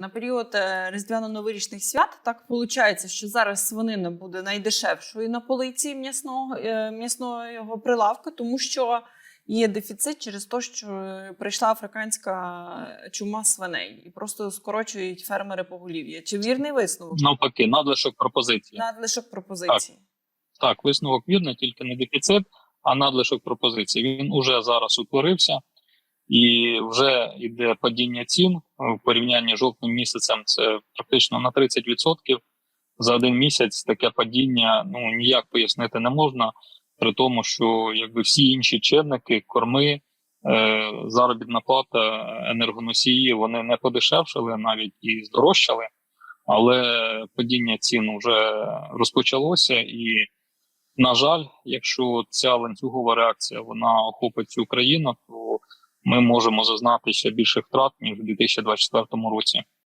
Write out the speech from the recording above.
На період е, різдвяно-новорічних свят так виходить, що зараз свинина буде найдешевшою на полиці м'ясного е, м'ясного прилавка, тому що є дефіцит через те, що е, прийшла африканська чума свиней і просто скорочують фермери поголів'я. Чи вірний висновок? Навпаки, надлишок пропозиції. Надлишок пропозиції. Так, висновок вірний, тільки не дефіцит, а надлишок пропозицій. Він уже зараз утворився і вже йде падіння цін в порівнянні з жовтним місяцем. Це практично на 30%. За один місяць таке падіння ну ніяк пояснити не можна, при тому, що якби всі інші чинники, корми, е, заробітна плата, енергоносії, вони не подешевшили, навіть і здорожчали. Але падіння цін вже розпочалося, і на жаль, якщо ця ланцюгова реакція вона охопить всю країну, ми можемо зазнати ще більше втрат ніж у 2024 році.